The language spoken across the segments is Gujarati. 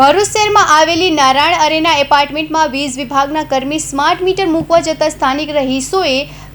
ભરૂચ શહેરમાં આવેલી નારાયણ અરેના એપાર્ટમેન્ટમાં વીજ વિભાગના કર્મી સ્માર્ટ મીટર મૂકવા જતા સ્થાનિક રહીશોએ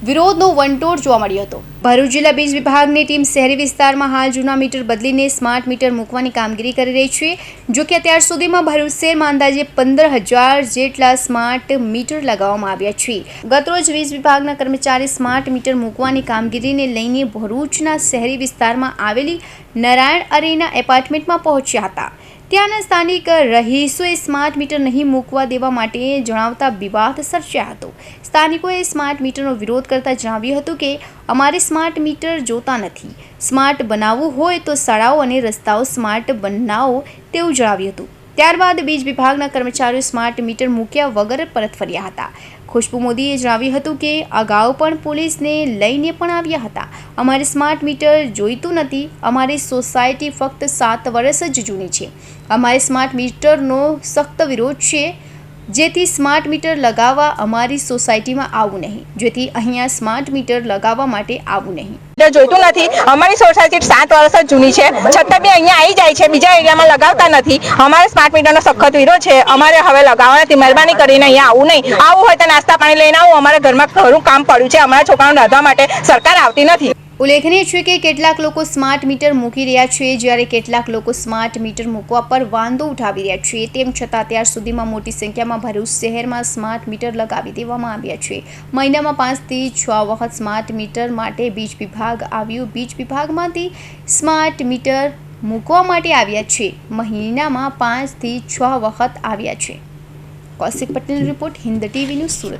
વિરોધનો વંટોળ જોવા મળ્યો હતો. ભરૂચ જિલ્લા વીજ વિભાગની ટીમ શહેરી વિસ્તારમાં હાલ જૂના મીટર બદલીને સ્માર્ટ મીટર મૂકવાની કામગીરી કરી રહી છે, જો કે અત્યાર સુધીમાં ભરૂચ શહેરમાં અંદાજે પંદર હજાર જેટલા સ્માર્ટ મીટર લગાવવામાં આવ્યા છે. ગતરોજ વીજ વિભાગના કર્મચારી સ્માર્ટ મીટર મૂકવાની કામગીરીને લઈને ભરૂચના શહેરી વિસ્તારમાં આવેલી નારાયણ અરેના એપાર્ટમેન્ટમાં પહોંચ્યા હતા. ત્યાંના સ્થાનિક રહીશોએ સ્માર્ટ મીટર નહીં મૂકવા દેવા માટે જણાવતા વિવાદ સર્જાયો હતો. સ્થાનિકોએ સ્માર્ટ મીટરનો વિરોધ કરતા જણાવ્યું હતું કે, અમારે સ્માર્ટ મીટર જોતા નથી. સ્માર્ટ બનાવવું હોય તો શાળાઓ અને રસ્તાઓ સ્માર્ટ બનાવો, તેવું જણાવ્યું હતું. ત્યારબાદ વીજ વિભાગના કર્મચારીઓ સ્માર્ટ મીટર મૂક્યા વગર પરત ફર્યા હતા. ખુશ્બુ મોદીએ જણાવ્યું હતું કે, અગાઉ પણ પોલીસને લઈને પણ આવ્યા હતા. અમારે સ્માર્ટ મીટર જોઈતું નથી. અમારી સોસાયટી ફક્ત સાત વર્ષ જ જૂની છે. અમારે સ્માર્ટ મીટરનો સખ્ત વિરોધ છે. જેથી સ્માર્ટ મીટર લગાવવા અમારી સોસાયટીમાં આવું નહીં. જેથી અહીંયા સ્માર્ટ મીટર લગાવવા માટે આવવું નહીં. જોઈતું નથી અમારી સોસાયટી સાત વર્ષ જૂની છે. છતાં બી અહીંયા આવી જાય છે. બીજા એરિયામાં લગાવતા નથી. અમારે સ્માર્ટ મીટરનો સખત વિરોધ છે. અમારે હવે લગાવવા નથી. મહેરબાની કરીને અહીંયા આવું નહીં. આવું હોય તો નાસ્તા પાણી લઈને આવું. અમારે ઘરમાં ઘણું કામ પડ્યું છે. અમારા છોકરાઓને રાંધવા માટે સરકાર આવતી નથી. ઉલ્લેખનીય છે કે કેટલાક લોકો સ્માર્ટ મીટર મૂકી રહ્યા છે, જ્યારે કેટલાક લોકો સ્માર્ટ મીટર મૂકવા પર વાંધો ઉઠાવી રહ્યા છે. તેમ છતાં અત્યાર સુધીમાં મોટી સંખ્યામાં ભરૂચ શહેરમાં સ્માર્ટ મીટર લગાવી દેવામાં આવ્યા છે. મહિનામાં પાંચથી છ વખત સ્માર્ટ મીટર માટે બીજ વિભાગ આવ્યું. બીજ વિભાગમાંથી સ્માર્ટ મીટર મૂકવા માટે આવ્યા છે. મહિનામાં પાંચથી છ વખત આવ્યા છે. Kaushik Patel report, Hind TV news Surat.